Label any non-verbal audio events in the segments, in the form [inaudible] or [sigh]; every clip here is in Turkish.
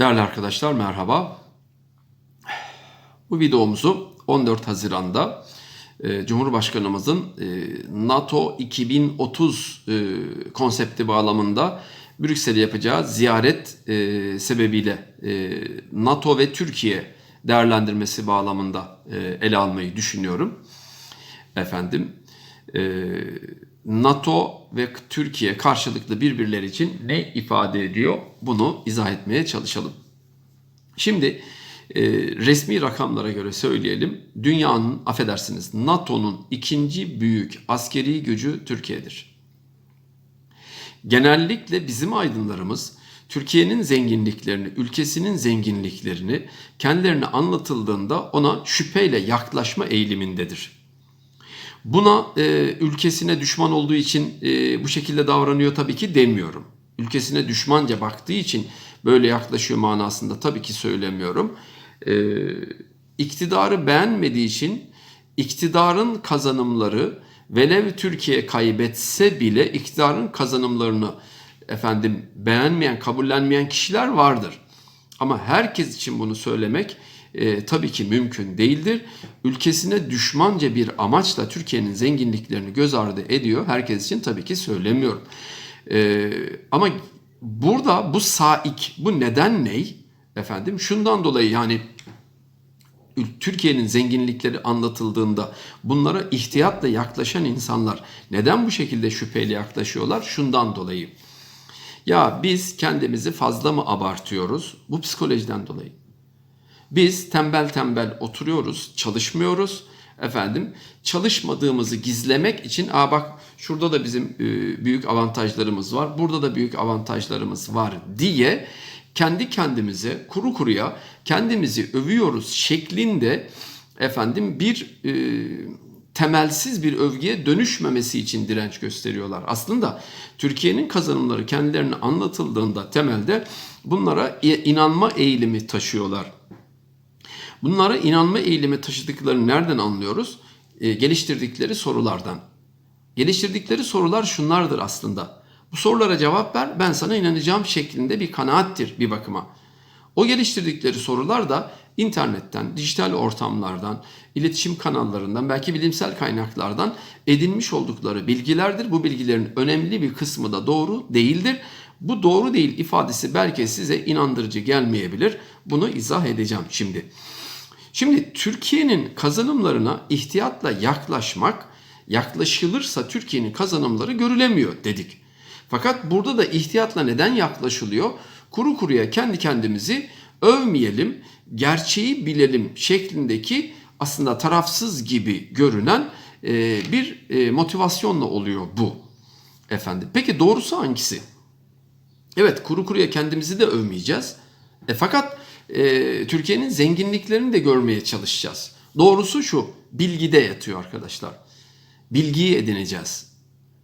Değerli arkadaşlar merhaba. Bu videomuzu 14 Haziran'da e, Cumhurbaşkanımızın e, NATO 2030 e, konsepti bağlamında Brüksel'e yapacağı ziyaret sebebiyle NATO ve Türkiye değerlendirmesi bağlamında ele almayı düşünüyorum. Efendim NATO ve Türkiye karşılıklı birbirleri için ne ifade ediyor bunu izah etmeye çalışalım. Şimdi e, resmi rakamlara göre söyleyelim. Dünyanın affedersiniz NATO'nun ikinci büyük askeri gücü Türkiye'dir. Genellikle bizim aydınlarımız Türkiye'nin zenginliklerini, ülkesinin zenginliklerini kendilerine anlatıldığında ona şüpheyle yaklaşma eğilimindedir. Buna e, ülkesine düşman olduğu için e, bu şekilde davranıyor tabii ki demiyorum. Ülkesine düşmanca baktığı için böyle yaklaşıyor manasında tabii ki söylemiyorum. E, iktidarı beğenmediği için iktidarın kazanımları velev Türkiye kaybetse bile iktidarın kazanımlarını efendim beğenmeyen, kabullenmeyen kişiler vardır. Ama herkes için bunu söylemek e, tabii ki mümkün değildir. Ülkesine düşmanca bir amaçla Türkiye'nin zenginliklerini göz ardı ediyor. Herkes için tabii ki söylemiyorum. E, ama burada bu saik, bu neden ney? Efendim şundan dolayı yani Türkiye'nin zenginlikleri anlatıldığında bunlara ihtiyatla yaklaşan insanlar neden bu şekilde şüpheyle yaklaşıyorlar? Şundan dolayı. Ya biz kendimizi fazla mı abartıyoruz? Bu psikolojiden dolayı. Biz tembel tembel oturuyoruz, çalışmıyoruz. Efendim çalışmadığımızı gizlemek için aa bak şurada da bizim e, büyük avantajlarımız var, burada da büyük avantajlarımız var diye kendi kendimize kuru kuruya kendimizi övüyoruz şeklinde efendim bir e, temelsiz bir övgüye dönüşmemesi için direnç gösteriyorlar. Aslında Türkiye'nin kazanımları kendilerine anlatıldığında temelde bunlara inanma eğilimi taşıyorlar. Bunlara inanma eğilimi taşıdıklarını nereden anlıyoruz? E, geliştirdikleri sorulardan. Geliştirdikleri sorular şunlardır aslında. Bu sorulara cevap ver ben sana inanacağım şeklinde bir kanaattir bir bakıma. O geliştirdikleri sorular da internetten, dijital ortamlardan, iletişim kanallarından, belki bilimsel kaynaklardan edinmiş oldukları bilgilerdir. Bu bilgilerin önemli bir kısmı da doğru değildir. Bu doğru değil ifadesi belki size inandırıcı gelmeyebilir. Bunu izah edeceğim şimdi. Şimdi Türkiye'nin kazanımlarına ihtiyatla yaklaşmak, yaklaşılırsa Türkiye'nin kazanımları görülemiyor dedik. Fakat burada da ihtiyatla neden yaklaşılıyor? Kuru kuruya kendi kendimizi övmeyelim, gerçeği bilelim şeklindeki aslında tarafsız gibi görünen e, bir e, motivasyonla oluyor bu. Efendim. Peki doğrusu hangisi? Evet kuru kuruya kendimizi de övmeyeceğiz. E, fakat e, Türkiye'nin zenginliklerini de görmeye çalışacağız. Doğrusu şu, bilgide yatıyor arkadaşlar. Bilgiyi edineceğiz.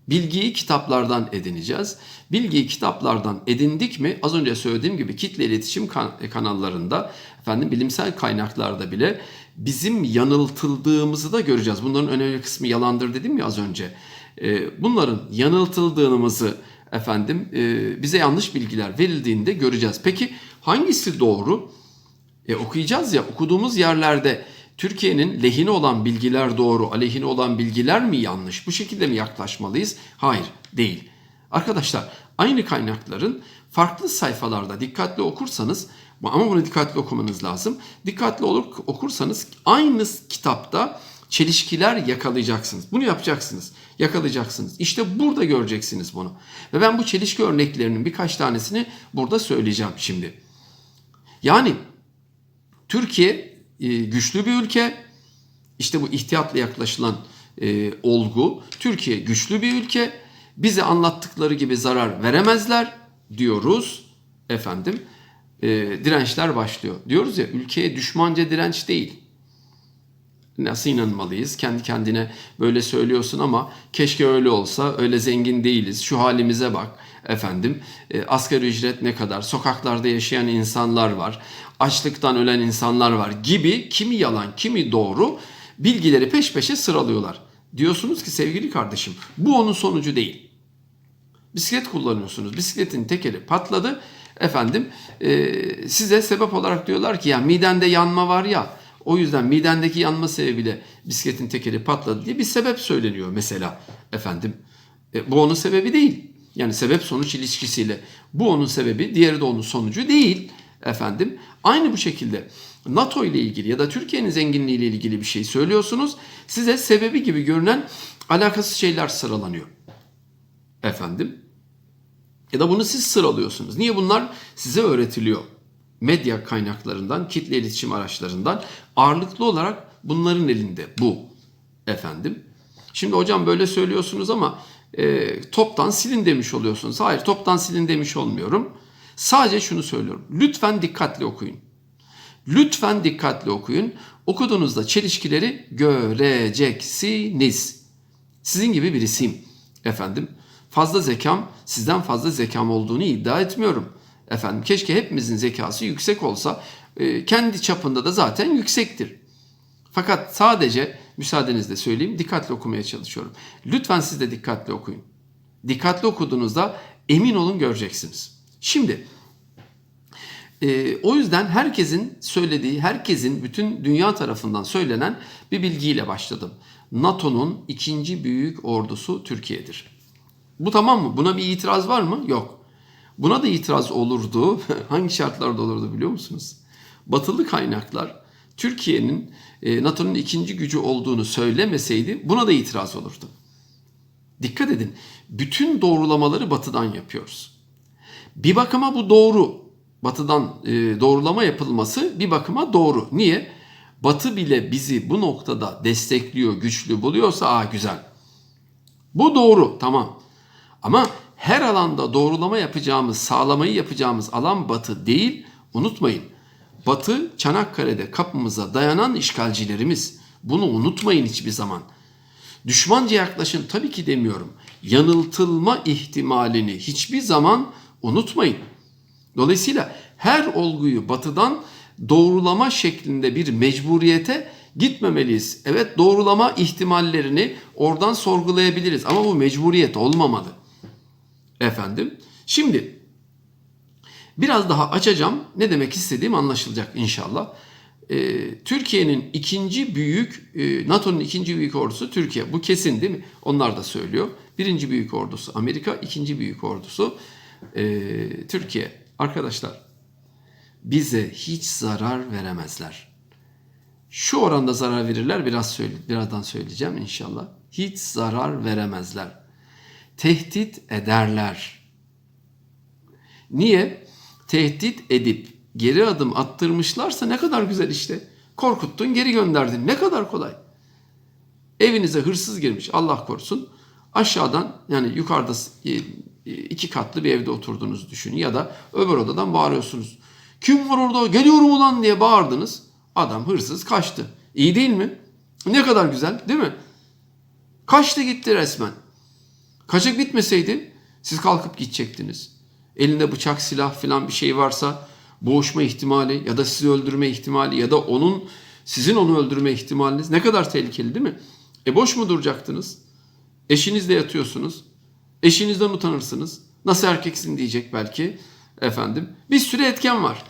Bilgiyi kitaplardan edineceğiz. Bilgiyi kitaplardan edindik mi az önce söylediğim gibi kitle iletişim kanallarında efendim bilimsel kaynaklarda bile bizim yanıltıldığımızı da göreceğiz. Bunların önemli kısmı yalandır dedim ya az önce. E, bunların yanıltıldığımızı efendim e, bize yanlış bilgiler verildiğinde göreceğiz. Peki hangisi doğru? E, okuyacağız ya okuduğumuz yerlerde Türkiye'nin lehine olan bilgiler doğru, aleyhine olan bilgiler mi yanlış? Bu şekilde mi yaklaşmalıyız? Hayır, değil. Arkadaşlar aynı kaynakların farklı sayfalarda dikkatli okursanız ama bunu dikkatli okumanız lazım. Dikkatli olur okursanız aynı kitapta çelişkiler yakalayacaksınız. Bunu yapacaksınız. Yakalayacaksınız. İşte burada göreceksiniz bunu. Ve ben bu çelişki örneklerinin birkaç tanesini burada söyleyeceğim şimdi. Yani Türkiye e, güçlü bir ülke. İşte bu ihtiyatla yaklaşılan e, olgu. Türkiye güçlü bir ülke. Bize anlattıkları gibi zarar veremezler diyoruz. Efendim e, dirençler başlıyor. Diyoruz ya ülkeye düşmanca direnç değil. Nasıl inanmalıyız? Kendi kendine böyle söylüyorsun ama keşke öyle olsa. Öyle zengin değiliz. Şu halimize bak. Efendim e, asgari ücret ne kadar? Sokaklarda yaşayan insanlar var. Açlıktan ölen insanlar var gibi kimi yalan kimi doğru bilgileri peş peşe sıralıyorlar. Diyorsunuz ki sevgili kardeşim bu onun sonucu değil. Bisiklet kullanıyorsunuz. Bisikletin tekeri patladı. efendim e, size sebep olarak diyorlar ki ya midende yanma var ya o yüzden midendeki yanma sebebiyle bisikletin tekeri patladı diye bir sebep söyleniyor mesela efendim. E, bu onun sebebi değil. Yani sebep sonuç ilişkisiyle bu onun sebebi, diğeri de onun sonucu değil efendim. Aynı bu şekilde NATO ile ilgili ya da Türkiye'nin zenginliği ile ilgili bir şey söylüyorsunuz. Size sebebi gibi görünen alakasız şeyler sıralanıyor. Efendim. Ya da bunu siz sıralıyorsunuz. Niye bunlar size öğretiliyor? Medya kaynaklarından, kitle iletişim araçlarından ağırlıklı olarak bunların elinde bu efendim. Şimdi hocam böyle söylüyorsunuz ama e, toptan silin demiş oluyorsunuz. Hayır toptan silin demiş olmuyorum. Sadece şunu söylüyorum. Lütfen dikkatli okuyun. Lütfen dikkatli okuyun. Okuduğunuzda çelişkileri göreceksiniz. Sizin gibi birisiyim efendim. Fazla zekam sizden fazla zekam olduğunu iddia etmiyorum. Efendim keşke hepimizin zekası yüksek olsa e, kendi çapında da zaten yüksektir. Fakat sadece müsaadenizle söyleyeyim dikkatli okumaya çalışıyorum. Lütfen siz de dikkatli okuyun. Dikkatli okuduğunuzda emin olun göreceksiniz. Şimdi e, o yüzden herkesin söylediği, herkesin bütün dünya tarafından söylenen bir bilgiyle başladım. NATO'nun ikinci büyük ordusu Türkiye'dir. Bu tamam mı? Buna bir itiraz var mı? Yok. Buna da itiraz olurdu. [laughs] Hangi şartlarda olurdu biliyor musunuz? Batılı kaynaklar Türkiye'nin e, NATO'nun ikinci gücü olduğunu söylemeseydi buna da itiraz olurdu. Dikkat edin. Bütün doğrulamaları batıdan yapıyoruz. Bir bakıma bu doğru. Batıdan e, doğrulama yapılması bir bakıma doğru. Niye? Batı bile bizi bu noktada destekliyor, güçlü buluyorsa aa güzel. Bu doğru tamam. Ama her alanda doğrulama yapacağımız, sağlamayı yapacağımız alan Batı değil. Unutmayın. Batı Çanakkale'de kapımıza dayanan işgalcilerimiz. Bunu unutmayın hiçbir zaman. Düşmanca yaklaşın tabii ki demiyorum. Yanıltılma ihtimalini hiçbir zaman unutmayın. Dolayısıyla her olguyu batıdan doğrulama şeklinde bir mecburiyete gitmemeliyiz. Evet doğrulama ihtimallerini oradan sorgulayabiliriz ama bu mecburiyet olmamalı. Efendim şimdi biraz daha açacağım ne demek istediğim anlaşılacak inşallah. Ee, Türkiye'nin ikinci büyük, e, NATO'nun ikinci büyük ordusu Türkiye. Bu kesin değil mi? Onlar da söylüyor. Birinci büyük ordusu Amerika, ikinci büyük ordusu e, Türkiye. Arkadaşlar bize hiç zarar veremezler. Şu oranda zarar verirler biraz söyle, birazdan söyleyeceğim inşallah. Hiç zarar veremezler. Tehdit ederler. Niye? Tehdit edip geri adım attırmışlarsa ne kadar güzel işte. Korkuttun geri gönderdin. Ne kadar kolay. Evinize hırsız girmiş Allah korusun. Aşağıdan yani yukarıda e, iki katlı bir evde oturduğunuzu düşünün ya da öbür odadan bağırıyorsunuz. Kim var orada? Geliyorum ulan diye bağırdınız. Adam hırsız kaçtı. İyi değil mi? Ne kadar güzel değil mi? Kaçtı gitti resmen. Kaçak bitmeseydi siz kalkıp gidecektiniz. Elinde bıçak, silah falan bir şey varsa boğuşma ihtimali ya da sizi öldürme ihtimali ya da onun sizin onu öldürme ihtimaliniz ne kadar tehlikeli değil mi? E boş mu duracaktınız? Eşinizle yatıyorsunuz. Eşinizden utanırsınız. Nasıl erkeksin diyecek belki. Efendim. Bir sürü etken var.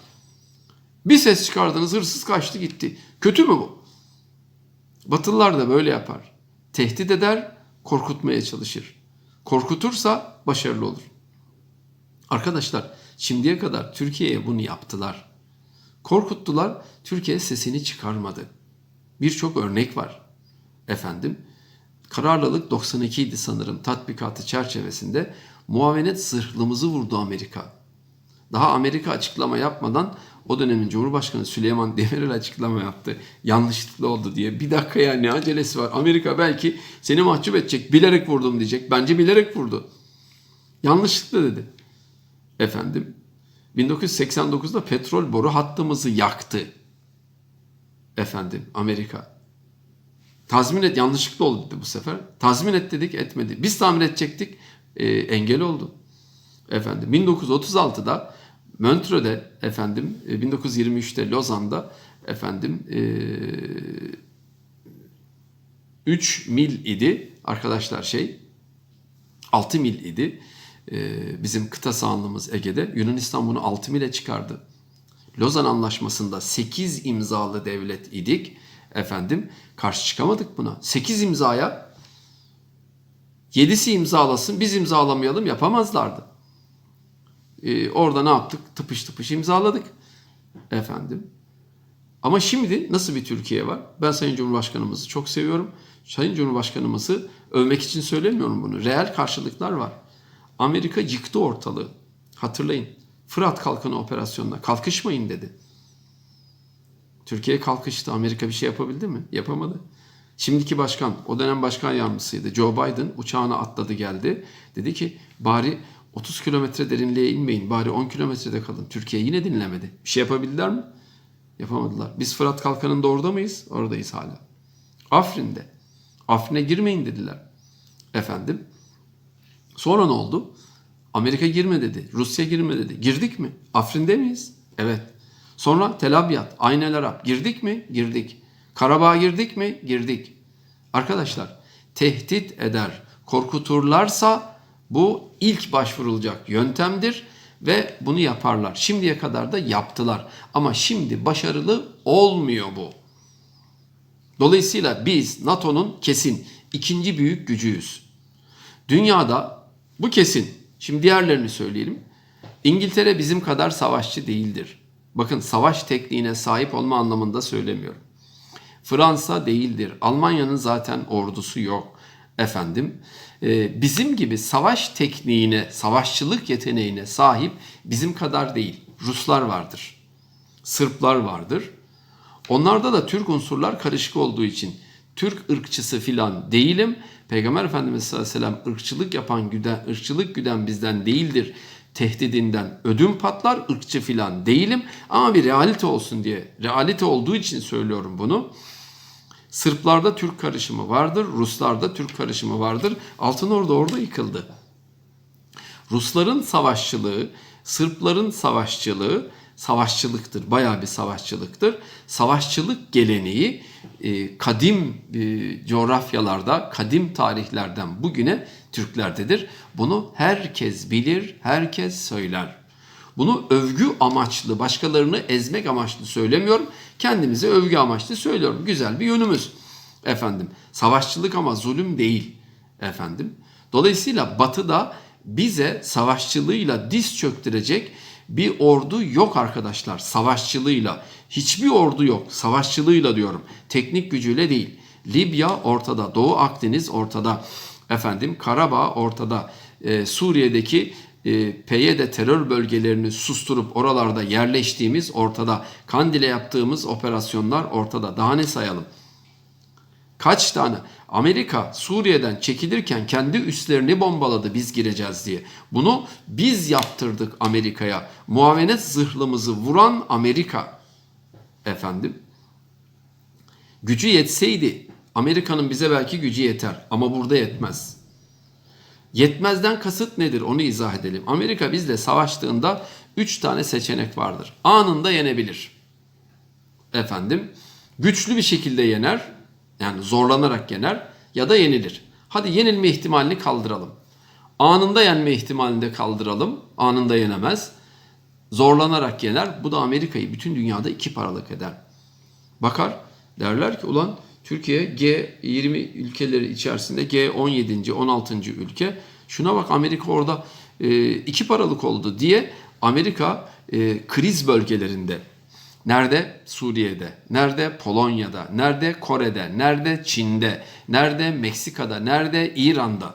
Bir ses çıkardınız hırsız kaçtı gitti. Kötü mü bu? Batılılar da böyle yapar. Tehdit eder, korkutmaya çalışır. Korkutursa başarılı olur. Arkadaşlar şimdiye kadar Türkiye'ye bunu yaptılar. Korkuttular, Türkiye sesini çıkarmadı. Birçok örnek var. Efendim, kararlılık 92 idi sanırım tatbikatı çerçevesinde muavenet zırhlımızı vurdu Amerika. Daha Amerika açıklama yapmadan o dönemin Cumhurbaşkanı Süleyman Demirel açıklama yaptı. Yanlışlıkla oldu diye. Bir dakika ya ne acelesi var. Amerika belki seni mahcup edecek. Bilerek vurdum diyecek. Bence bilerek vurdu. Yanlışlıkla dedi. Efendim 1989'da petrol boru hattımızı yaktı. Efendim Amerika. Tazmin et yanlışlıkla oldu dedi bu sefer. Tazmin et dedik etmedi. Biz tamir edecektik. E, engel oldu. Efendim 1936'da Montreux'de efendim 1923'te Lozan'da efendim e, 3 mil idi arkadaşlar şey 6 mil idi. e, bizim kıta sahanlığımız Ege'de. Yunanistan bunu 6 mile çıkardı. Lozan Anlaşması'nda 8 imzalı devlet idik. Efendim karşı çıkamadık buna. 8 imzaya 7'si imzalasın biz imzalamayalım yapamazlardı. Ee, orada ne yaptık? Tıpış tıpış imzaladık. Efendim. Ama şimdi nasıl bir Türkiye var? Ben Sayın Cumhurbaşkanımızı çok seviyorum. Sayın Cumhurbaşkanımızı övmek için söylemiyorum bunu. Reel karşılıklar var. Amerika yıktı ortalığı. Hatırlayın. Fırat Kalkanı operasyonuna kalkışmayın dedi. Türkiye kalkıştı. Amerika bir şey yapabildi mi? Yapamadı. Şimdiki başkan, o dönem başkan yardımcısıydı. Joe Biden uçağına atladı geldi. Dedi ki bari 30 kilometre derinliğe inmeyin. Bari 10 kilometrede kalın. Türkiye yine dinlemedi. Bir şey yapabildiler mi? Yapamadılar. Biz Fırat Kalkanı'nda orada mıyız? Oradayız hala. Afrin'de. Afrin'e girmeyin dediler. Efendim. Sonra ne oldu? Amerika girme dedi. Rusya girme dedi. Girdik mi? Afrin'de miyiz? Evet. Sonra Tel Abyad, Aynel Arap. Girdik mi? Girdik. Karabağ'a girdik mi? Girdik. Arkadaşlar tehdit eder, korkuturlarsa bu ilk başvurulacak yöntemdir ve bunu yaparlar. Şimdiye kadar da yaptılar. Ama şimdi başarılı olmuyor bu. Dolayısıyla biz NATO'nun kesin ikinci büyük gücüyüz. Dünyada bu kesin. Şimdi diğerlerini söyleyelim. İngiltere bizim kadar savaşçı değildir. Bakın savaş tekniğine sahip olma anlamında söylemiyorum. Fransa değildir. Almanya'nın zaten ordusu yok. Efendim bizim gibi savaş tekniğine, savaşçılık yeteneğine sahip bizim kadar değil. Ruslar vardır. Sırplar vardır. Onlarda da Türk unsurlar karışık olduğu için Türk ırkçısı filan değilim. Peygamber Efendimiz sallallahu aleyhi ve sellem ırkçılık yapan güden, ırkçılık güden bizden değildir tehdidinden ödüm patlar, ırkçı filan değilim ama bir realite olsun diye, realite olduğu için söylüyorum bunu. Sırplarda Türk karışımı vardır, Ruslarda Türk karışımı vardır. Altın Ordu orada yıkıldı. Rusların savaşçılığı, Sırpların savaşçılığı savaşçılıktır. Bayağı bir savaşçılıktır. Savaşçılık geleneği e, kadim e, coğrafyalarda, kadim tarihlerden bugüne Türklerdedir. Bunu herkes bilir, herkes söyler. Bunu övgü amaçlı, başkalarını ezmek amaçlı söylemiyorum. Kendimize övgü amaçlı söylüyorum. Güzel bir yönümüz. Efendim, savaşçılık ama zulüm değil. Efendim. Dolayısıyla Batı'da bize savaşçılığıyla diz çöktürecek bir ordu yok arkadaşlar. Savaşçılığıyla. Hiçbir ordu yok. Savaşçılığıyla diyorum. Teknik gücüyle değil. Libya ortada. Doğu Akdeniz ortada. Efendim Karabağ ortada. Ee, Suriye'deki e, PYD terör bölgelerini susturup oralarda yerleştiğimiz ortada. Kandil'e yaptığımız operasyonlar ortada. Daha ne sayalım? Kaç tane? Amerika Suriye'den çekilirken kendi üslerini bombaladı biz gireceğiz diye. Bunu biz yaptırdık Amerika'ya. Muavenet zırhlımızı vuran Amerika. Efendim. Gücü yetseydi Amerika'nın bize belki gücü yeter ama burada yetmez. Yetmezden kasıt nedir onu izah edelim. Amerika bizle savaştığında 3 tane seçenek vardır. Anında yenebilir. Efendim güçlü bir şekilde yener yani zorlanarak yener ya da yenilir. Hadi yenilme ihtimalini kaldıralım. Anında yenme ihtimalini de kaldıralım. Anında yenemez. Zorlanarak yener. Bu da Amerika'yı bütün dünyada iki paralık eder. Bakar derler ki ulan Türkiye G20 ülkeleri içerisinde G17. 16. ülke. Şuna bak Amerika orada e, iki paralık oldu diye Amerika e, kriz bölgelerinde Nerede? Suriye'de. Nerede? Polonya'da. Nerede? Kore'de. Nerede? Çin'de. Nerede? Meksika'da. Nerede? İran'da.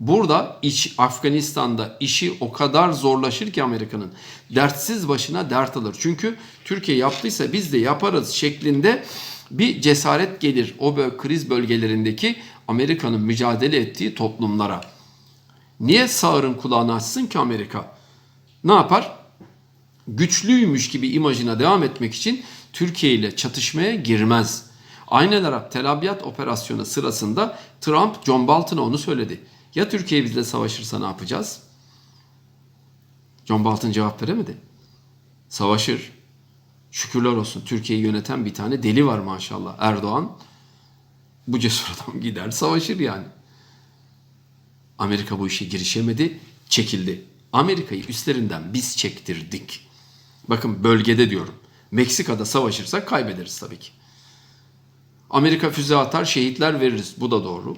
Burada iç Afganistan'da işi o kadar zorlaşır ki Amerika'nın. Dertsiz başına dert alır. Çünkü Türkiye yaptıysa biz de yaparız şeklinde bir cesaret gelir o böyle kriz bölgelerindeki Amerika'nın mücadele ettiği toplumlara. Niye sağırın kulağını açsın ki Amerika? Ne yapar? güçlüymüş gibi imajına devam etmek için Türkiye ile çatışmaya girmez. Aynel Arap Tel Abyad operasyonu sırasında Trump John Bolton'a onu söyledi. Ya Türkiye bizle savaşırsa ne yapacağız? John Bolton cevap veremedi. Savaşır. Şükürler olsun Türkiye'yi yöneten bir tane deli var maşallah Erdoğan. Bu cesur adam gider savaşır yani. Amerika bu işe girişemedi. çekildi. Amerika'yı üstlerinden biz çektirdik. Bakın bölgede diyorum. Meksika'da savaşırsak kaybederiz tabii ki. Amerika füze atar, şehitler veririz. Bu da doğru.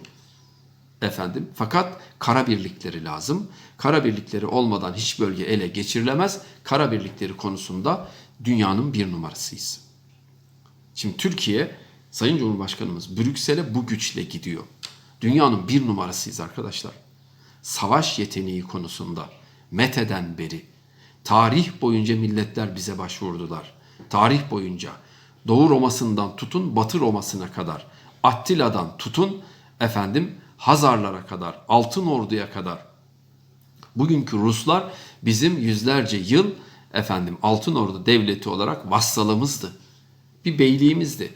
Efendim fakat kara birlikleri lazım. Kara birlikleri olmadan hiç bölge ele geçirilemez. Kara birlikleri konusunda dünyanın bir numarasıyız. Şimdi Türkiye, Sayın Cumhurbaşkanımız Brüksel'e bu güçle gidiyor. Dünyanın bir numarasıyız arkadaşlar. Savaş yeteneği konusunda Mete'den beri tarih boyunca milletler bize başvurdular. Tarih boyunca Doğu Roma'sından tutun Batı Roma'sına kadar, Attila'dan tutun efendim Hazarlara kadar, Altın Ordu'ya kadar. Bugünkü Ruslar bizim yüzlerce yıl efendim Altın Ordu devleti olarak vassalımızdı. Bir beyliğimizdi.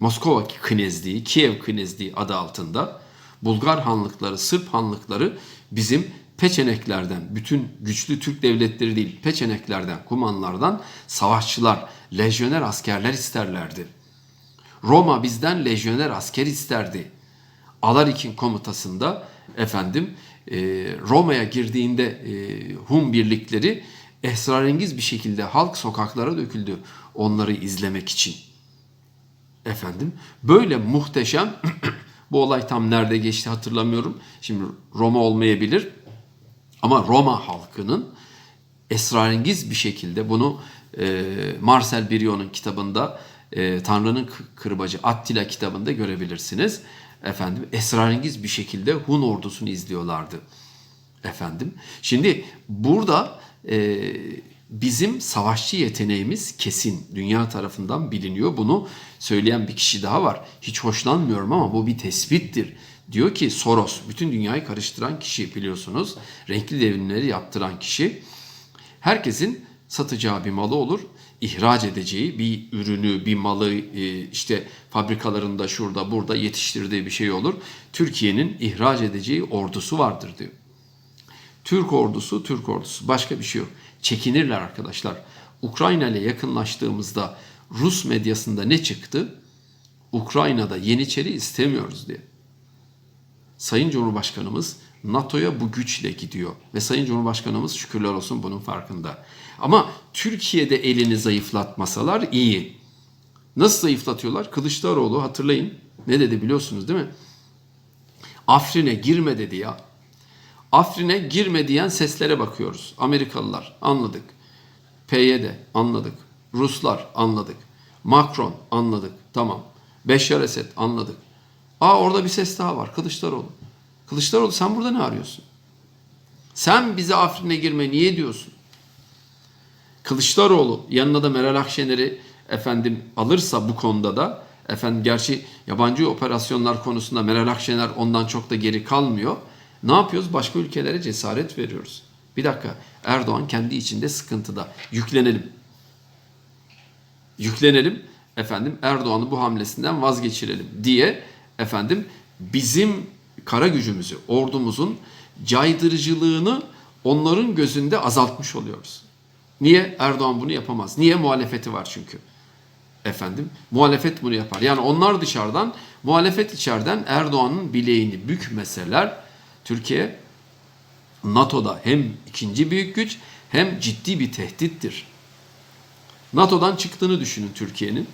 Moskova Knezliği, Kiev Knezliği adı altında Bulgar hanlıkları, Sırp hanlıkları bizim peçeneklerden, bütün güçlü Türk devletleri değil, peçeneklerden, kumanlardan savaşçılar, lejyoner askerler isterlerdi. Roma bizden lejyoner asker isterdi. Alarik'in komutasında efendim Roma'ya girdiğinde Hun birlikleri esrarengiz bir şekilde halk sokaklara döküldü onları izlemek için. Efendim böyle muhteşem [clears throat] bu olay tam nerede geçti hatırlamıyorum. Şimdi Roma olmayabilir ama Roma halkının esrarengiz bir şekilde bunu e, Marcel Birion'un kitabında e, Tanrı'nın Kırbacı Attila kitabında görebilirsiniz. Efendim esrarengiz bir şekilde Hun ordusunu izliyorlardı. Efendim şimdi burada e, bizim savaşçı yeteneğimiz kesin dünya tarafından biliniyor. Bunu söyleyen bir kişi daha var. Hiç hoşlanmıyorum ama bu bir tespittir. Diyor ki Soros, bütün dünyayı karıştıran kişi biliyorsunuz. Renkli devrimleri yaptıran kişi. Herkesin satacağı bir malı olur. ihraç edeceği bir ürünü, bir malı e, işte fabrikalarında şurada burada yetiştirdiği bir şey olur. Türkiye'nin ihraç edeceği ordusu vardır diyor. Türk ordusu, Türk ordusu. Başka bir şey yok. Çekinirler arkadaşlar. Ukrayna ile yakınlaştığımızda Rus medyasında ne çıktı? Ukrayna'da Yeniçeri istemiyoruz diye. Sayın Cumhurbaşkanımız NATO'ya bu güçle gidiyor. Ve Sayın Cumhurbaşkanımız şükürler olsun bunun farkında. Ama Türkiye'de elini zayıflatmasalar iyi. Nasıl zayıflatıyorlar? Kılıçdaroğlu hatırlayın. Ne dedi biliyorsunuz değil mi? Afrin'e girme dedi ya. Afrin'e girme diyen seslere bakıyoruz. Amerikalılar anladık. PYD anladık. Ruslar anladık. Macron anladık. Tamam. Beşar Esed anladık. Aa orada bir ses daha var. Kılıçdaroğlu. Kılıçdaroğlu sen burada ne arıyorsun? Sen bize Afrin'e girme niye diyorsun? Kılıçdaroğlu yanına da Meral Akşener'i efendim alırsa bu konuda da efendim gerçi yabancı operasyonlar konusunda Meral Akşener ondan çok da geri kalmıyor. Ne yapıyoruz? Başka ülkelere cesaret veriyoruz. Bir dakika. Erdoğan kendi içinde sıkıntıda. Yüklenelim. Yüklenelim. Efendim Erdoğan'ı bu hamlesinden vazgeçirelim diye efendim bizim kara gücümüzü, ordumuzun caydırıcılığını onların gözünde azaltmış oluyoruz. Niye? Erdoğan bunu yapamaz. Niye? Muhalefeti var çünkü. Efendim muhalefet bunu yapar. Yani onlar dışarıdan, muhalefet içeriden Erdoğan'ın bileğini bükmeseler Türkiye NATO'da hem ikinci büyük güç hem ciddi bir tehdittir. NATO'dan çıktığını düşünün Türkiye'nin.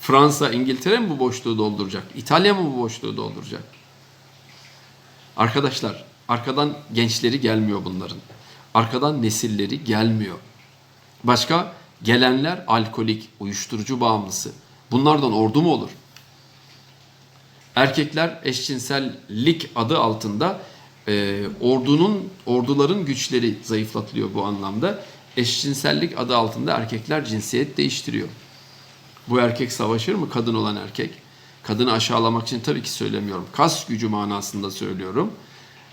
Fransa, İngiltere mi bu boşluğu dolduracak? İtalya mı bu boşluğu dolduracak? Arkadaşlar, arkadan gençleri gelmiyor bunların. Arkadan nesilleri gelmiyor. Başka gelenler alkolik, uyuşturucu bağımlısı. Bunlardan ordu mu olur? Erkekler eşcinsellik adı altında e, ordunun orduların güçleri zayıflatılıyor bu anlamda. Eşcinsellik adı altında erkekler cinsiyet değiştiriyor. Bu erkek savaşır mı kadın olan erkek? Kadını aşağılamak için tabii ki söylemiyorum. Kas gücü manasında söylüyorum.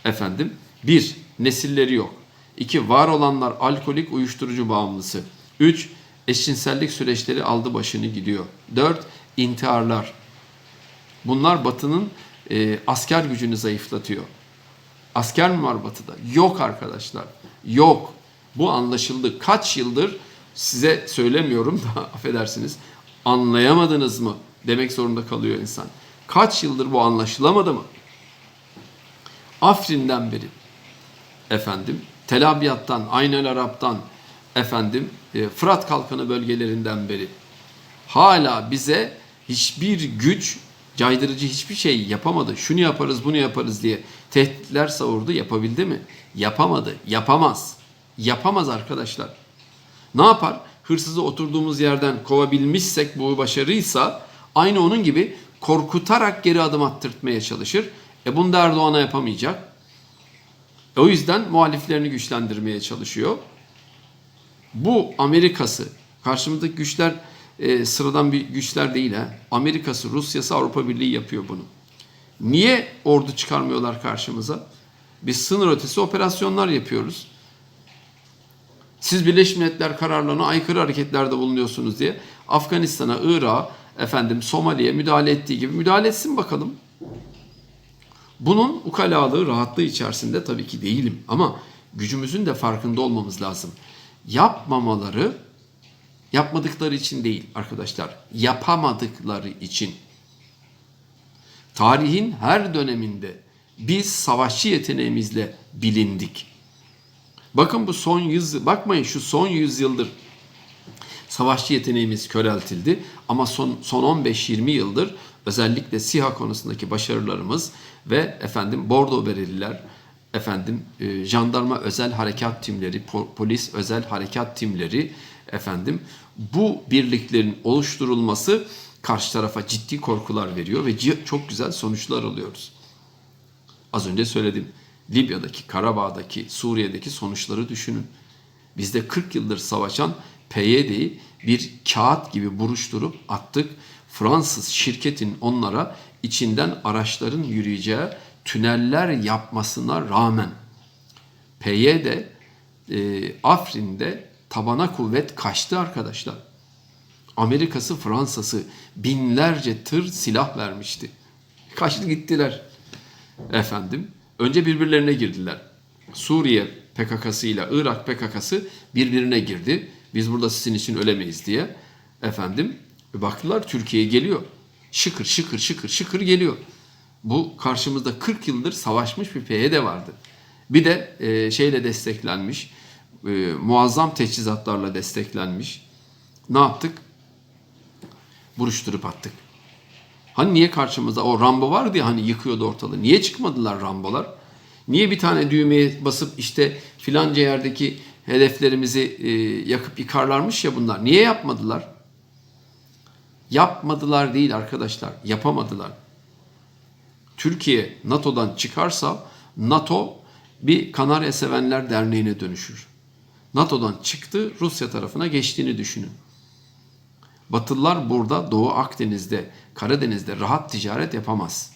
Efendim, bir, nesilleri yok. İki, var olanlar alkolik uyuşturucu bağımlısı. Üç, eşcinsellik süreçleri aldı başını gidiyor. Dört, intiharlar. Bunlar Batı'nın e, asker gücünü zayıflatıyor. Asker mi var Batı'da? Yok arkadaşlar. Yok. Bu anlaşıldı. Kaç yıldır size söylemiyorum da [laughs] affedersiniz. Anlayamadınız mı? Demek zorunda kalıyor insan. Kaç yıldır bu anlaşılamadı mı? Afrin'den beri efendim Tel Abyad'dan, Aynel Arap'tan efendim e, Fırat Kalkanı bölgelerinden beri hala bize hiçbir güç caydırıcı hiçbir şey yapamadı. Şunu yaparız, bunu yaparız diye tehditler savurdu. Yapabildi mi? Yapamadı. Yapamaz. Yapamaz arkadaşlar. Ne yapar? Hırsızı oturduğumuz yerden kovabilmişsek bu başarıysa aynı onun gibi korkutarak geri adım attırtmaya çalışır. E bunu da Erdoğan'a yapamayacak. E o yüzden muhaliflerini güçlendirmeye çalışıyor. Bu Amerika'sı, karşımızdaki güçler e, sıradan bir güçler değil ha. Amerika'sı, Rusya'sı, Avrupa Birliği yapıyor bunu. Niye ordu çıkarmıyorlar karşımıza? Biz sınır ötesi operasyonlar yapıyoruz. Siz Birleşmiş Milletler kararlarına aykırı hareketlerde bulunuyorsunuz diye Afganistan'a, Irak'a, efendim Somali'ye müdahale ettiği gibi müdahale etsin bakalım. Bunun ukalalığı, rahatlığı içerisinde tabii ki değilim ama gücümüzün de farkında olmamız lazım. Yapmamaları yapmadıkları için değil arkadaşlar. Yapamadıkları için. Tarihin her döneminde biz savaşçı yeteneğimizle bilindik. Bakın bu son yüz bakmayın şu son yüzyıldır savaşçı yeteneğimiz köreltildi ama son son 15-20 yıldır özellikle SİHA konusundaki başarılarımız ve efendim Bordo Bereliler, efendim e, jandarma özel harekat timleri, po- polis özel harekat timleri efendim bu birliklerin oluşturulması karşı tarafa ciddi korkular veriyor ve çok güzel sonuçlar alıyoruz. Az önce söyledim. Libya'daki, Karabağ'daki, Suriye'deki sonuçları düşünün. Bizde 40 yıldır savaşan PYD'yi bir kağıt gibi buruşturup attık. Fransız şirketin onlara içinden araçların yürüyeceği tüneller yapmasına rağmen PYD e, Afrin'de tabana kuvvet kaçtı arkadaşlar. Amerika'sı Fransa'sı binlerce tır silah vermişti. Kaçtı gittiler. Efendim önce birbirlerine girdiler. Suriye PKK'sı ile Irak PKK'sı birbirine girdi. Biz burada sizin için ölemeyiz diye. Efendim baktılar Türkiye geliyor. Şıkır şıkır şıkır şıkır geliyor. Bu karşımızda 40 yıldır savaşmış bir PYD vardı. Bir de e, şeyle desteklenmiş, e, muazzam teçhizatlarla desteklenmiş. Ne yaptık? Buruşturup attık. Hani niye karşımızda o Rambo vardı ya hani yıkıyordu ortalığı. Niye çıkmadılar Rambolar? Niye bir tane düğmeye basıp işte filanca yerdeki hedeflerimizi e, yakıp yıkarlarmış ya bunlar. Niye yapmadılar? Yapmadılar değil arkadaşlar. Yapamadılar. Türkiye NATO'dan çıkarsa NATO bir Kanarya Sevenler Derneği'ne dönüşür. NATO'dan çıktı Rusya tarafına geçtiğini düşünün. Batılılar burada Doğu Akdeniz'de, Karadeniz'de rahat ticaret yapamaz.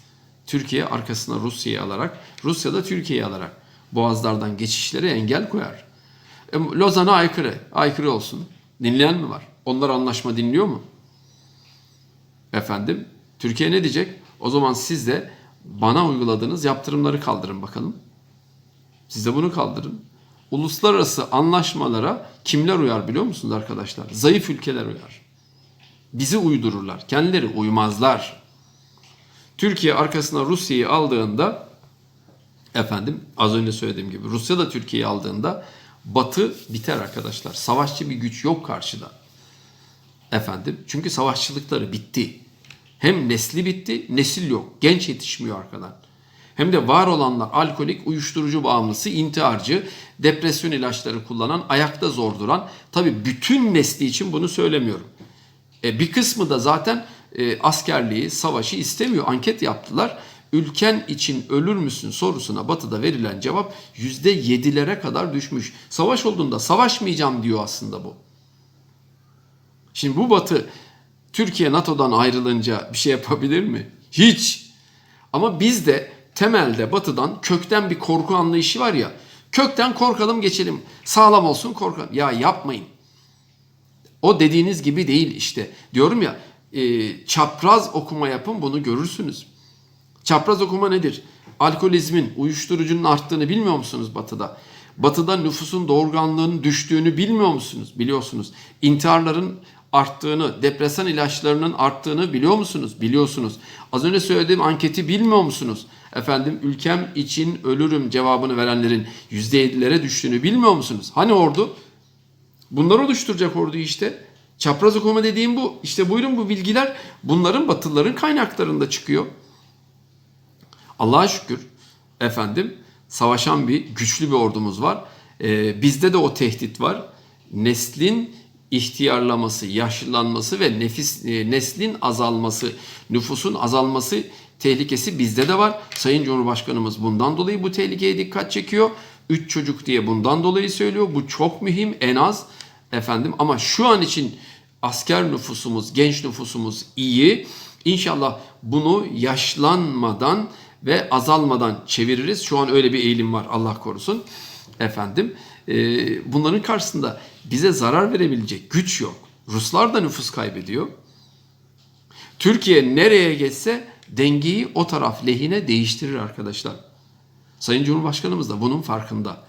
Türkiye arkasına Rusya'yı alarak, Rusya da Türkiye'yi alarak boğazlardan geçişlere engel koyar. E, Lozan'a aykırı, aykırı olsun. Dinleyen mi var? Onlar anlaşma dinliyor mu? Efendim, Türkiye ne diyecek? O zaman siz de bana uyguladığınız yaptırımları kaldırın bakalım. Siz de bunu kaldırın. Uluslararası anlaşmalara kimler uyar biliyor musunuz arkadaşlar? Zayıf ülkeler uyar. Bizi uydururlar. Kendileri uymazlar. Türkiye arkasına Rusya'yı aldığında efendim az önce söylediğim gibi Rusya da Türkiye'yi aldığında Batı biter arkadaşlar. Savaşçı bir güç yok karşıda. Efendim çünkü savaşçılıkları bitti. Hem nesli bitti, nesil yok. Genç yetişmiyor arkadan. Hem de var olanlar alkolik, uyuşturucu bağımlısı, intiharcı, depresyon ilaçları kullanan, ayakta zor duran. Tabii bütün nesli için bunu söylemiyorum. E, bir kısmı da zaten e, askerliği, savaşı istemiyor. Anket yaptılar. Ülken için ölür müsün sorusuna batıda verilen cevap %7'lere kadar düşmüş. Savaş olduğunda savaşmayacağım diyor aslında bu. Şimdi bu batı Türkiye NATO'dan ayrılınca bir şey yapabilir mi? Hiç. Ama bizde temelde batıdan kökten bir korku anlayışı var ya. Kökten korkalım geçelim. Sağlam olsun korkalım. Ya yapmayın. O dediğiniz gibi değil işte. Diyorum ya e, çapraz okuma yapın bunu görürsünüz. Çapraz okuma nedir? Alkolizmin, uyuşturucunun arttığını bilmiyor musunuz batıda? Batıda nüfusun doğurganlığının düştüğünü bilmiyor musunuz? Biliyorsunuz. İntiharların arttığını, depresan ilaçlarının arttığını biliyor musunuz? Biliyorsunuz. Az önce söylediğim anketi bilmiyor musunuz? Efendim ülkem için ölürüm cevabını verenlerin %7'lere düştüğünü bilmiyor musunuz? Hani ordu? Bunlar oluşturacak orduyu işte. Çapraz okuma dediğim bu. İşte buyurun bu bilgiler bunların batılıların kaynaklarında çıkıyor. Allah'a şükür efendim savaşan bir güçlü bir ordumuz var. Ee, bizde de o tehdit var. Neslin ihtiyarlaması, yaşlanması ve nefis e, neslin azalması, nüfusun azalması tehlikesi bizde de var. Sayın Cumhurbaşkanımız bundan dolayı bu tehlikeye dikkat çekiyor. Üç çocuk diye bundan dolayı söylüyor. Bu çok mühim en az efendim ama şu an için asker nüfusumuz, genç nüfusumuz iyi. İnşallah bunu yaşlanmadan ve azalmadan çeviririz. Şu an öyle bir eğilim var Allah korusun. Efendim e, bunların karşısında bize zarar verebilecek güç yok. Ruslar da nüfus kaybediyor. Türkiye nereye geçse dengeyi o taraf lehine değiştirir arkadaşlar. Sayın Cumhurbaşkanımız da bunun farkında.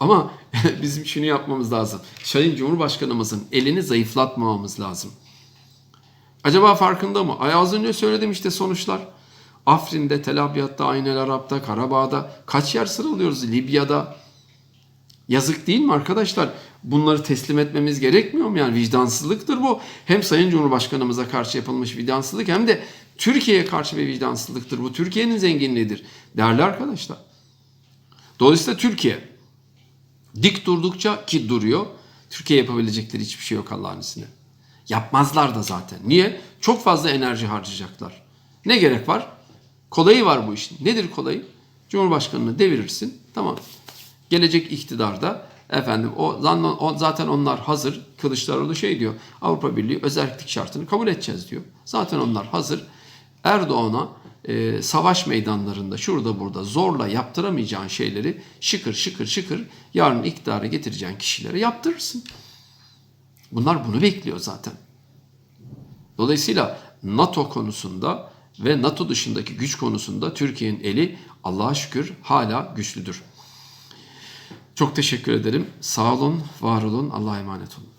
Ama [laughs] bizim şunu yapmamız lazım. Sayın Cumhurbaşkanımızın elini zayıflatmamamız lazım. Acaba farkında mı? Ay az önce söyledim işte sonuçlar. Afrin'de, Tel Abyad'da, Aynel Arap'ta, Karabağ'da kaç yer sıralıyoruz? Libya'da. Yazık değil mi arkadaşlar? Bunları teslim etmemiz gerekmiyor mu? Yani vicdansızlıktır bu. Hem Sayın Cumhurbaşkanımıza karşı yapılmış vicdansızlık hem de Türkiye'ye karşı bir vicdansızlıktır. Bu Türkiye'nin zenginliğidir. Değerli arkadaşlar. Dolayısıyla Türkiye dik durdukça ki duruyor. Türkiye yapabilecekleri hiçbir şey yok Allah'ın izniyle. Yapmazlar da zaten. Niye? Çok fazla enerji harcayacaklar. Ne gerek var? Kolayı var bu işin. Nedir kolayı? Cumhurbaşkanını devirirsin. Tamam. Gelecek iktidarda efendim o, zaten onlar hazır. Kılıçdaroğlu şey diyor. Avrupa Birliği özellik şartını kabul edeceğiz diyor. Zaten onlar hazır. Erdoğan'a e, savaş meydanlarında şurada burada zorla yaptıramayacağın şeyleri şıkır şıkır şıkır yarın iktidara getireceğin kişilere yaptırırsın. Bunlar bunu bekliyor zaten. Dolayısıyla NATO konusunda ve NATO dışındaki güç konusunda Türkiye'nin eli Allah'a şükür hala güçlüdür. Çok teşekkür ederim. Sağ olun, var olun. Allah'a emanet olun.